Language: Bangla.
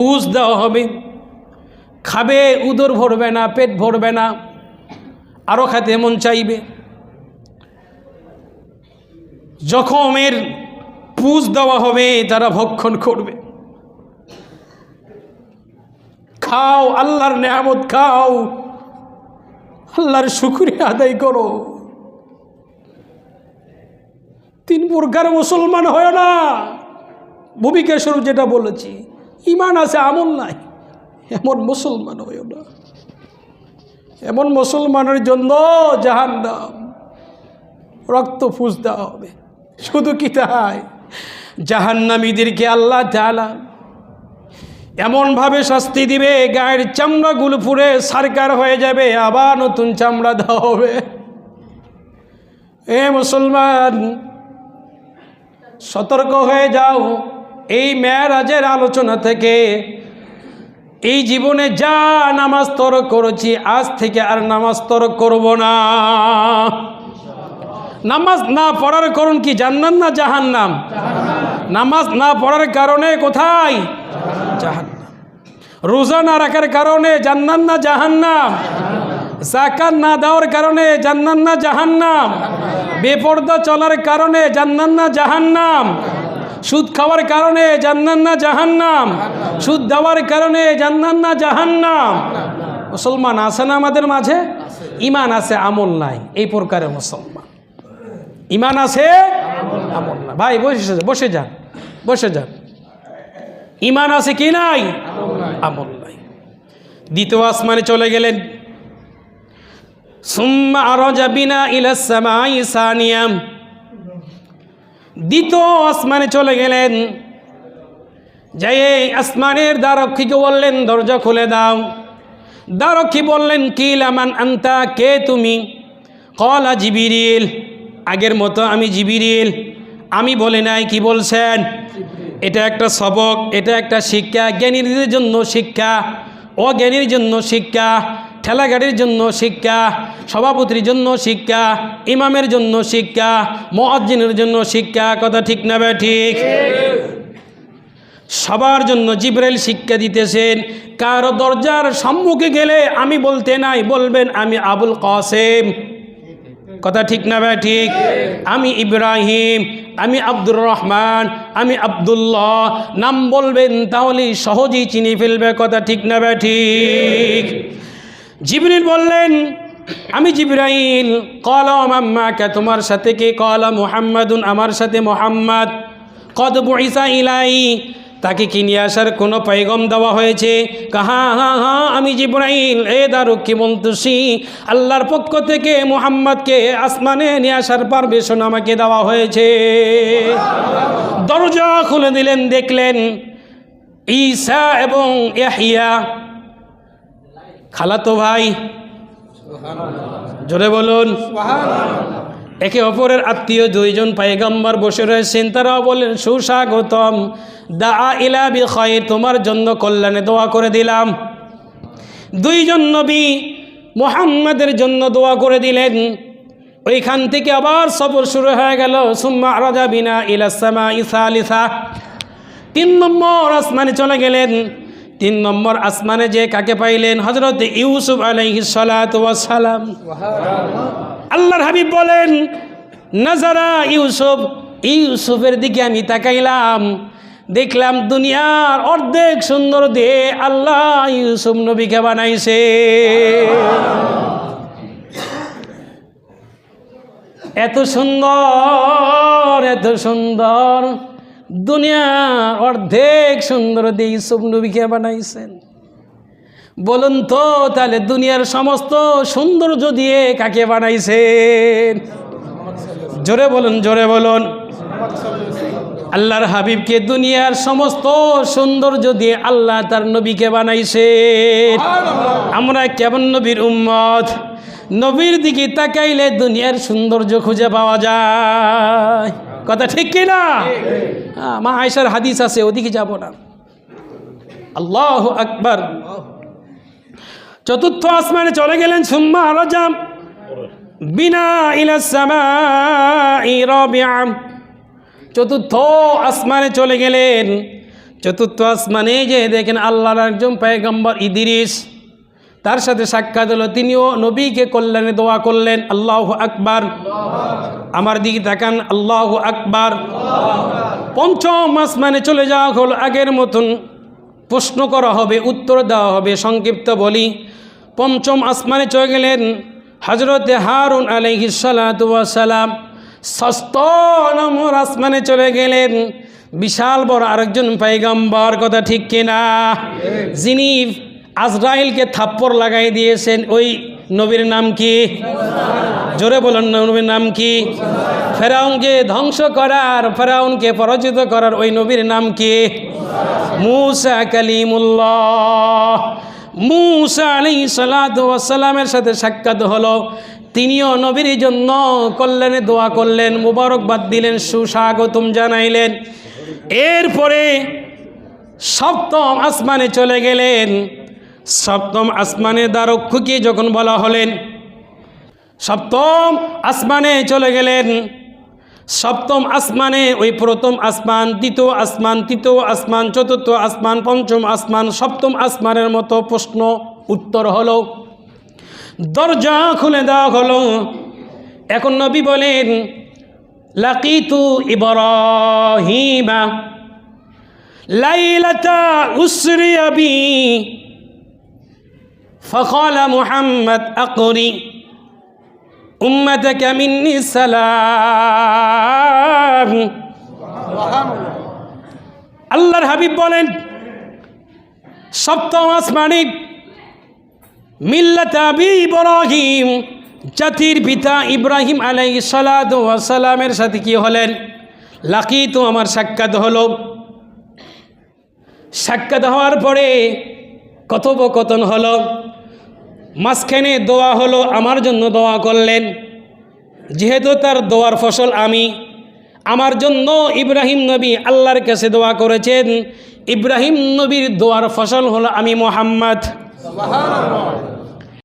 পুষ দেওয়া হবে। খাবে, উদর ভরবে না, পেট ভরবে না আরও খেতে মন চাইবে। জখমের পুষ দেওয়া হবে, তারা ভক্ষণ করবে। খাও, আল্লাহর নেয়ামত খাও, আল্লাহর শুক্রিয়া আদায় করো। তিন প্রকার মুসলমান হয় না। ভূমিকা স্বরূপ যেটা বলেছি ইমান আছে, আমল নাই। এমন মুসলমান হয় না। এমন মুসলমানের জন্য জাহান নাম রক্ত ফুস দেওয়া হবে। শুধু কি তাই? জাহান্নামীদেরকে আল্লাহ তালা এমনভাবে শাস্তি দিবে, গায়ের চামড়াগুলো পুড়ে সারকার হয়ে যাবে, আবার নতুন চামড়া দেওয়া হবে। এ মুসলমান, সতর্ক হয়ে যাও। এই মেয়ারাজের আলোচনা থেকে এই জীবনে যা নামাজ তরক করেছি, আজ থেকে আর নামাজ তরক করব না। নামাজ না পড়ার কারণ কি? জান্নাত না জাহান্নাম? নামাজ না পড়ার কারণে কোথায়? জাহান্নাম। রোজা না রাখার কারণে জান্নাত না জাহান্নাম? জাকাত না দেওয়ার কারণে জান্নাত না জাহান্নাম? বেপর্দা চলার কারণে জান্নাত না জাহান্নাম? সুদ খাওয়ার কারণে জান্নাত না জাহান্নাম। সুদ দেওয়ার কারণে জান্নাত না জাহান্নাম। মুসলমান আছে না আমাদের মাঝে? ইমান আছে, আমল নাই। এই প্রকারে মুসলমান। ইমান আছে ভাই, বসে বসে যান বসে যান। ইমান আছে কি নাই? আমল নাই। দ্বিতীয় আসমানে চলে গেলেন। সুম্মা আরজা বিনা ইলাসামাই সানিয়াম। দ্বিতীয় আসমানে চলে গেলেন। যাই আসমানের দ্বারক্ষীকে বললেন, দরজা খুলে দাও। দ্বারক্ষী বললেন কিলামান আন্তা? কে তুমি? কলা জিবিরিল। আগের মতো আমি জিবিরিল। আমি বলে নাই কি বলছেন? এটা একটা সবক, এটা একটা শিক্ষা। জ্ঞানীদের জন্য শিক্ষা, অজ্ঞানীর জন্য শিক্ষা। ঠেলাগাড়ির জন্য শিক্ষা, সভাপতির জন্য শিক্ষা, ইমামের জন্য শিক্ষা মহাজ্জিনের জন্য শিক্ষা, কথা ঠিক না বে ঠিক? সবার জন্য জিব্রাইল শিক্ষা দিতেছেন। কারও দরজার সম্মুখে গেলে আমি বলতে নাই, বলবেন আমি আবুল কাসেম। কথা ঠিক না ভাই, ঠিক? আমি ইব্রাহিম, আমি আব্দুর রহমান, আমি আবদুল্লাহ। নাম বলবেন তাহলে সহজেই চিনি ফেলবে, কথা ঠিক না ভাই, ঠিক? জিবরিল বললেন, আমি জিব্রাইল, কলম আম্মাকে তোমার সাথে কে? কল মোহাম্মদুন, আমার সাথে মোহাম্মদ। কদ বইসা ইলাই, তাকে কি নিয়ে আসার কোনো পাইগম দেওয়া হয়েছে? কাহা হা হা আমি জিব্রাইল, এ দারুকি মন্তুষি আল্লাহর পক্ষ থেকে মোহাম্মদকে আসমানে নিয়ে আসার পারমিশন আমাকে দেওয়া হয়েছে। দরজা খুলে দিলেন, দেখলেন ঈসা এবং ইয়াহিয়া খালাতো ভাই। জোরে বলুন। একে অপরের আত্মীয় দুইজন পায়গাম্বার বসে রয়েছেন, তারাও বলেন সুস্বাগতম। দা আ ইলা বি তোমার জন্য কল্যাণে দোয়া করে দিলাম। দুইজন নবী মোহাম্মদের জন্য দোয়া করে দিলেন। ওইখান থেকে আবার সফর শুরু হয়ে গেল। সুম্মা রাজা বিনা ইলাসামা ইসা আলিসা তিন নম্বর আসমানে চলে গেলেন। তিন নম্বর আসমানে যে কাকে পাইলেন? হজরত ইউসুফ ওয়াস সালাম। আল্লাহর হাবিব বলেন, নাজারা ইউসুফ, ইউসুফের দিকে আমি তাকাইলাম। দেখলাম দুনিয়ার অর্ধেক সুন্দর দিয়ে আল্লাহ ইউসুফ নবীকে বানাইছে। এত সুন্দর এত সুন্দর। দুনিয়ার অর্ধেক সুন্দর দিয়ে ইউসুফ নবীকে বানাইছেন। বলুন তো, তাহলে দুনিয়ার সমস্ত সৌন্দর্য দিয়ে কাকে বানাইছেন? জোরে বলুন জোরে বলুন। আল্লাহর হাবিবকে দুনিয়ার সমস্ত সৌন্দর্য দিয়ে আল্লাহ তার নবীকে বানাইছে আমরা কেমন নবীর উম্মত? নবীর দিকে তাকাইলে দুনিয়ার সৌন্দর্য খুঁজে পাওয়া যায়। কথা ঠিক কি না? হ্যাঁ, মা আয়সার হাদিস আছে ওদিকে যাব না। আল্লাহ আকবর। চতুর্থ আসমানে চলে গেলেন সুম্মা রাজাম। বিনা রাবিআম। চতুর্থ আসমানে চলে গেলেন। চতুর্থ আসমানে যে দেখেন আল্লাহর একজন পায়গম্বর ইদিরিস। তার সাথে সাক্ষাৎ হলো, তিনিও নবীকে কল্যাণে দোয়া করলেন, আল্লাহ আকবার। আমার দিকে তাকান, আল্লাহ আকবার। পঞ্চম আসমানে চলে যাওয়া হলো, আগের মতন প্রশ্ন করা হবে, উত্তর দেওয়া হবে, সংক্ষিপ্ত বলি। পঞ্চম আসমানে চলে গেলেন হজরতে হারুন আলহিসালাম ষষ্ঠ নম্বর আসমানে চলে গেলেন, বিশাল বড় আরেকজন পাইগাম্বার, কথা ঠিক কিনা? যিনি আজরাইলকে থাপ্পড় লাগাই দিয়েছেন। ওই নবীর নাম কি? জোরে বলেন নবীর নাম কি? ফেরাউনকে ধ্বংস করার, ফেরাউনকে পরাজিত করার ওই নবীর নাম কি? মুসা কালিমুল্লাহ। মুসা আলী সালাতামের সাথে সাক্ষাৎ হলো। তিনিও নবীর জন্য কল্যাণে দোয়া করলেন, মুবারকবাদ দিলেন, সুস্বাগতম জানাইলেন। এরপরে সপ্তম আসমানে চলে গেলেন। সপ্তম আসমানের দ্বারক্ষকে যখন বলা হলেন, সপ্তম আসমানে চলে গেলেন। সপ্তম আসমানে ওই প্রথম আসমান, দ্বিতীয় আসমান, তৃতীয় আসমান, চতুর্থ আসমান, পঞ্চম আসমান, সপ্তম আসমানের মতো প্রশ্ন উত্তর হলো, দরজা খুলে দেওয়া হলো। এখন নবী বলেন, লাকিতু ইব্রাহিমা, লাইলাতা উসরিয়া বি فقال محمد أقري أمتك مني السلام আল্লাহর হাবিব বলেন সপ্তম আসমানিক মিল্লাত আবি ইব্রাহিম জাতির পিতা ইব্রাহিম আলাই সালামের সাথে কি হলেন লাকি তো আমার সাক্ষাৎ হলো সাক্ষাৎ হওয়ার পরে কথোপকথন হলো মাঝখানে দোয়া হলো, আমার জন্য দোয়া করলেন। যেহেতু তার দোয়ার ফসল আমি, আমার জন্য ইব্রাহিম নবী আল্লাহর কাছে দোয়া করেছেন। ইব্রাহিম নবীর দোয়ার ফসল হলো আমি মোহাম্মদ।